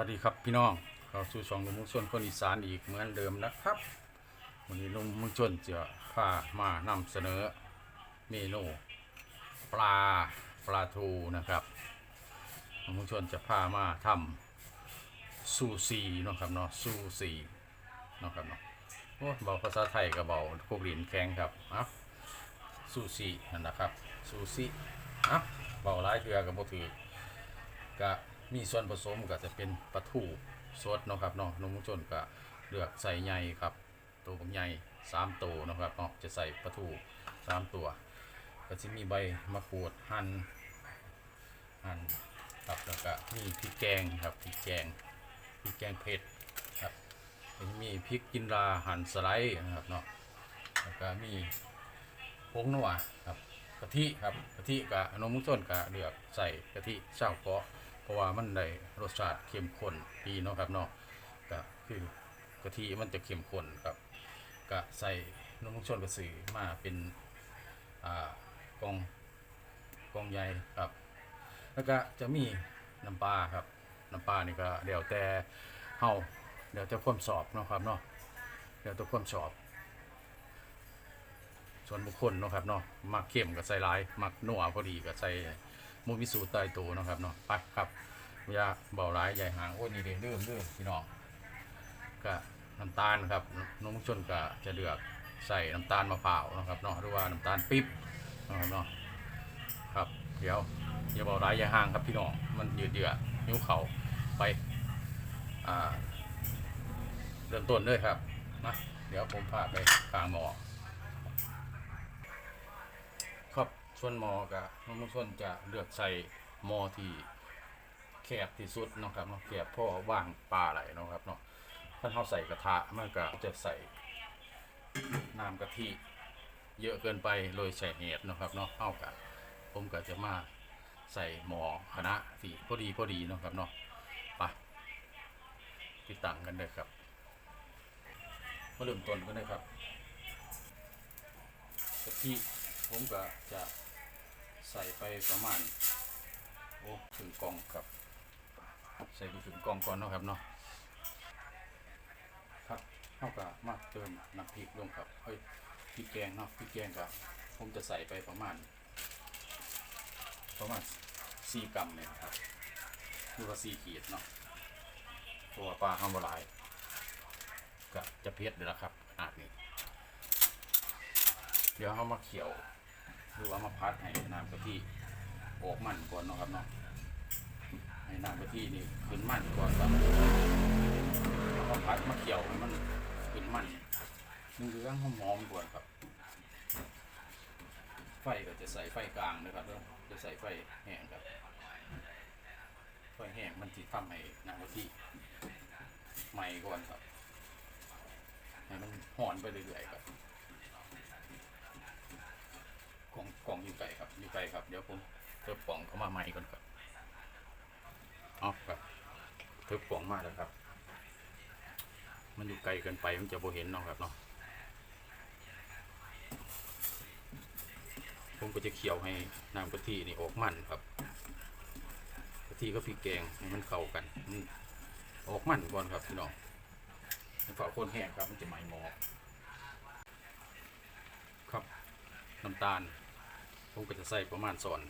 วัสดีครับพี่น้องเข้าสู่ช่องลุงมุงชนคนอีสานอีกเหมือนเดิมนะครับวันนี้ลุงมุงชนจะพามานำเสนอเมนูปลาปลาทูนะครับลุงมุงชนจะพามาทำซูซีนะครับเนาะซูซีนะครับเนาะโอ้เบาภาษาไทยกับเบาพวกลิ้นแข็งครับอะซูซีนะครับซูซีอะเบาหลายเทือกับบ่ถือก็ มีส่วนผสมก็จะเป็นปลาทูสดเนาะครับเนาะนมมุชนก็เลือกใส่ใหญ่ครับ ตัวผมใหญ่สามตัวนะครับเนาะจะใส่ปลาทูสามตัว ก็จะมีใบมะกรูดหั่นหั่นครับแล้วก็มีพริกแกงครับพริกแกงพริกแกงเผ็ดครับจะมีพริกกินราหั่นสไลด์นะครับเนาะแล้วก็มีผงนัวครับกะทิครับกะทิกับนมมุงชนก็เลือกใส่กะทิเจ้าเกาะ เพราะว่ามันได้รสชาติเข้มข้นดีเนาะครับเนาะก็คือกะทิมันจะเข้มข้นครับก็ใส่นมชนกระสือมาเป็นอ่ากองกองใหญ่ครับ แล้วก็จะมีน้ำปลาครับน้ำปลานี่ก็เดี๋ยวแต่เฮาเดี๋ยวจะความสอบเนาะครับเนาะเดี๋ยวจะความสอบ ส่วนบุคคลเนาะครับเนาะมักเข้มก็ใส่หลายมักนัวพอดีก็ใส่ มูมิสูตรตายตัวนะครับเนาะไปครับอยาเบาหลายใหญ่หางโอ้ยนี่เด้เริ่มเริ่มพี่น้องก็น้ำตาลครับน้องมุกชนก็จะเลือกใส่น้ำตาลมะพร้าวนะครับเนาะหรือว่าน้ำตาลปิ๊บนะครับเนาะครับเดี๋ยวอย่าเบาหลายอย่ห่างครับพี่น้องมันเดือดเดือดนิ้วเขาไปอ่าเริ่มต้นเลยครับนะเดี๋ยวผมพาไปกลางหมอ ครับ ส่วนหมอกับน้องมุกชนจะเลือกใส่หมอที่แคบที่สุดนะครับเนาะแคบพ่อว่างปลาไหลนะครับเนาะถ้าเราใส่กระทะมันก็จะใส่น้ำกะทิเยอะเกินไปเลยใส่เห็ดนะครับเนาะเอากันผมก็จะมาใส่หมอคณะที่พอดีพอดีนะครับเนาะไปติดตั้งกันเลยครับมาเริ่มต้นกันเลยครับกะทิผมก็จะ ใส่ไปประมาณโอ้ถึงกล่องครับ ใส่ไปถึงกล่องก่อนเนาะครับเนาะครับเท่ากับมาเติมน้ำพริกลงครับเฮ้ยพริกแกงเนาะพริกแกงกับผมจะใส่ไปประมาณ ประมาณสี่กรัมเนี่ยครับหรือว่าสี่ขีดเนาะตัวปลาข้าวบหลายก็จะเผ็ดเลยละครับอาดนี้เดี๋ยวเขามาเขียว หรือว่ามาพัดให้น้ำกะทิออกมันก่อนเนาะครับเนาะให้น้ำกะทินี่ขึ้นมันก่อนครับแล้วก็พัดมาเขี่ยวให้มันขึ้นมันนึ่งเรื่องหอมก่อนครับ ไฟก็จะใส่ไฟกลางนะครับเนาะจะใส่ไฟแห้งครับไฟแห้งมันจะทำให้น้ำกะทิไหม้ก่อนครับให้มันหอนไปเรื่อยๆครับ กล่องกล่องอยู่ไกลครับอยู่ไกลครับเดี๋ยวผมเทิบกล่องเข้ามาใหม่ก่อนครับเอาครับเทิบกล่องมาแล้วครับ มันอยู่ไกลเกินไปมันจะโบเห็นเนาะครับเนาะผมก็จะเคี่ยวให้น้ำกะทินี่ออกมันครับกะทิก็พริกแกงให้มันเข้ากันมันออกมันก่อนครับพี่น้องฝาคนแห้งครับมันจะไหมหมอครับน้ำตาล ผมก็จะใส่ประมาณส่วน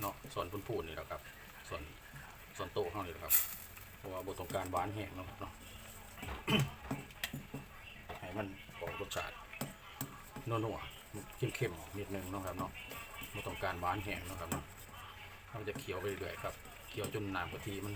เนาะส่วนพูนพูนนี่แหละครับส่วนส่วนโต๊ะเท่านี้แหละครับเพราะว่าบทต้องการหวานแห้งเนาะครับเนาะให้มันออกรสชาตินัวๆเข้มๆนิดนึงนะครับเนาะบทต้องการหวานแห้งนะครับเนาะเราจะเคี่ยวไปเรื่อยครับเคี่ยวจนน้ำกะทิมัน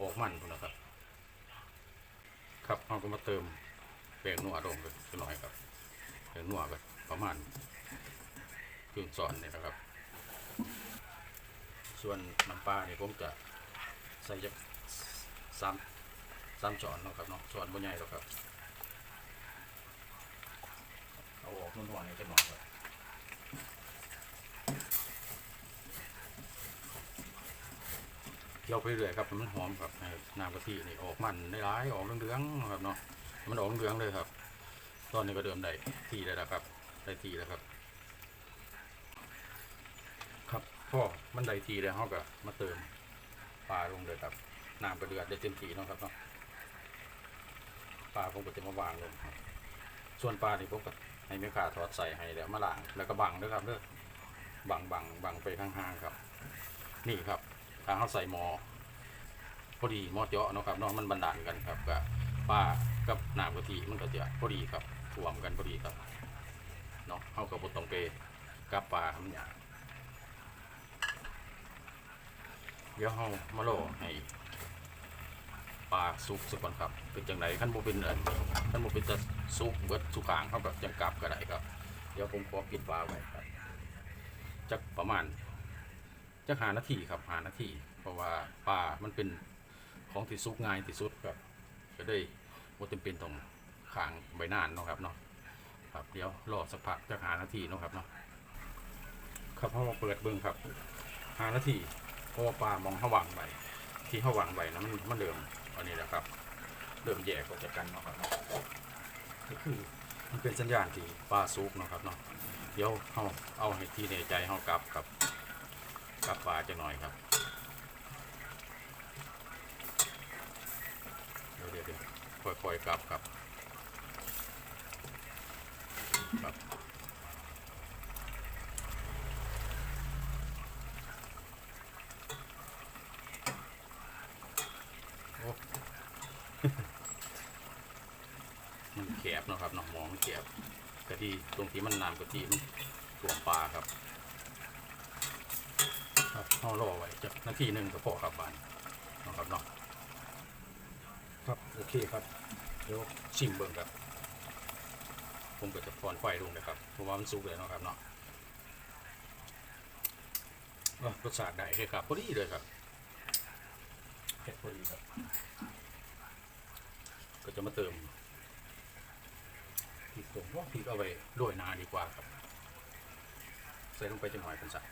ออกมันนะครับ ครับเราก็มาเติมแป้งนัวลงไปหน่อยครับแป้งนัวก็ประมาณ ครึ่งสอนเนี่ยนะครับ ส่วนน้ำปลาเนี่ยผมจะใส่จะสามสามช้อนนะครับเนาะช้อนบนใหญ่แล้วครับ เอาออกนุ่นๆนี่จะหน่อยครับเคี่ยวไปเรื่อยครับมันหอมครับน้ำกะทินี่ออกมันได้ร้ายๆออกเหลืองๆนะครับเนาะมันออกเหลืองเลยครับ ตอนนี้ก็เดิมได้ทีแล้วนะครับได้ทีแล้วครับ ครับ พ่อมันได้ทีแล้วเขาก็มาเติมปลาลงเลยครับน้ำก็เดือดได้เต็มที่นะครับเนาะปลาผมก็จะมาวางลงครับ ส่วนปลานี่ผมก็ให้แม่ค้าทอดใส่ให้แล้วมาล้างแล้วก็บังด้วยครับเด้อบังบังบังไปข้างๆครับ นี่ครับทางเขาใส่หมอพอดีหมอเจาะเนาะครับเนาะมันบันดาลกันครับกับปลากับน้ำกะทิมันก็จะพอดีครับถ่วมกันพอดีครับเนาะเขากับบต้องไปกับปลาทำอย่าง เดี๋ยวเขามาโลให้ปลาสุกสักก่อนครับ เป็นจังไรขั้นโมเป็นอันขั้นโมเป็นจะสุกเบิดสุกขางเขากับจังกลับก็ได้ครับ เดี๋ยวผมขอปิดปลาไว้ครับจักประมาณจะหานาทีครับหานาทีเพราะว่าปลามันเป็นของที่ซุกง่ายที่สุดครับก็ได้บ่จำเป็นต้องขางใบหน้านเนาะครับเนาะครับเดี๋ยวรอสักพักจะหานาทีเนาะครับเนาะครับเขามาเปิดเบิ้งครับหานาที ราะว่าปลามองเขาวางใบที่เขาวางใบนะมันมันเริ่มอันนี้แหละครับ เริ่มแยกออกจากกันเนาะครับเนาะก็คือมันเป็นสัญญาณที่ปลาซุกเนาะครับเนาะเดี๋ยวเขาเอาให้ที่ในใจเขากลับครับกลับปลาจะหน่อยครับเดี๋ยวเดี๋ยวเดี๋ยวค่อยๆกลับครับครับ มันแคบนะครับน้องมองมันแคบกะทิตรงที่มันนานกะทิมันถ่วมปลาครับ ครับเอารอไว้จักนาทีหนึ่งก็พอครับบานนะครับเนาะครับโอเคครับเดี๋ยวชิมเบิ่งครับผมก็จะฟอนไฟลงนะครับเพราะว่ามันสุกเลยนะครับเนาะเอ้อรสชาติได้เลยครับพอดีเลยครับเผ็ดพอดีครับ ก็จะมาเติมพริกผงว่าพริกเอาไว้โรยนาดีกว่าครับ ใส่ลงไปจะหน่อยเป็นสัก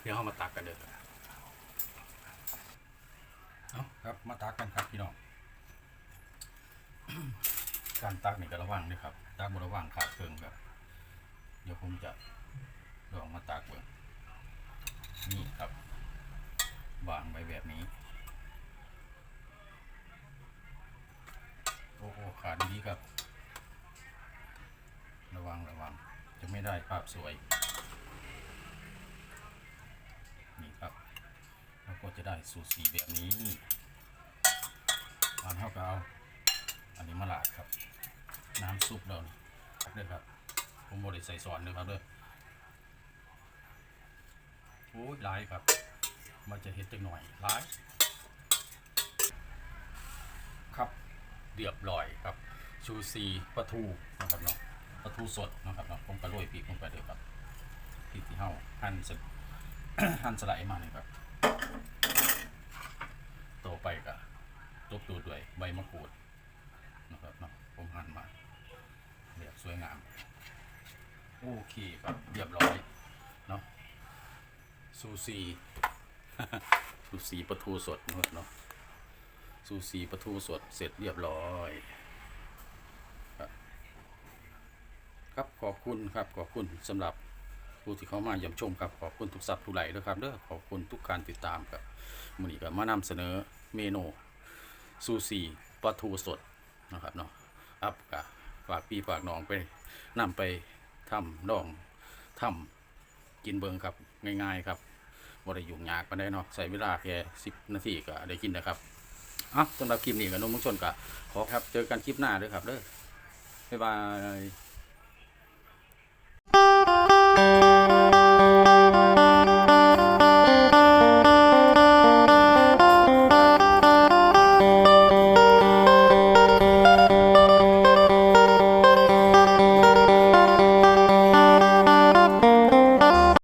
เดี๋ยวเรามาตักกันเด้อเอาครับมาตักกันครับพี่น้องการตักนี่ก็ระวังด้วยครับตักบระวังขาดเครื่องครับ เดี๋ยวผมจะลองมาตักเบิ่ง ไม่ได้ภาพสวย นี่ครับแล้วก็จะได้สูตรสีแบบนี้นี่มานเท่ากับเอาอันนี้มาลาดครับ น้ำซุปเรานี่ยครับผมบริใส่ซอนเลยครับเด้อโอ้ยหลายครับมันจะเห็ดจังหน่อยหลาย ครับเรียบร้อยครับชูซีปลาทูนะครับเนาะปลาทูสดนะครับ เนาะผมกระโรยปีกลงไปเลยครับพริกที่เฮาหั่นเสร็จหั่นสไลด์มาเลยครับต่อไปก็ตบตัวด้วยใบมะกรูดนะครับเนาะผมหั่นมาเรียบสวยงามโอเคครับเรียบร้อยเนาะซูซีซูซีปลาทูสดเนาะซูซีปลาทูสดเสร็จเรียบร้อย ครับขอบคุณครับขอบคุณสำหรับผู้ที่เข้ามาเยี่ยมชมครับขอบคุณทุกสับทุกไหลด้วยครับเด้อขอบคุณทุกการติดตามครับมื้อนี้ก็มานำเสนอเมนูซูซีปลาทูสดนะครับเนาะครับก็ฝากพี่ฝากน้องไปนำไปทำดองทำกินเบิงครับง่ายๆครับบ่ได้ยุ่งยากปานใดเนาะใช้เวลาแค่10นาทีก็ได้กินนะครับอะสำหรับคลิปนี้ก็นุ่มมุงชนก็ขอครับเจอกันคลิปหน้าด้อครับเด้อบ๊ายบาย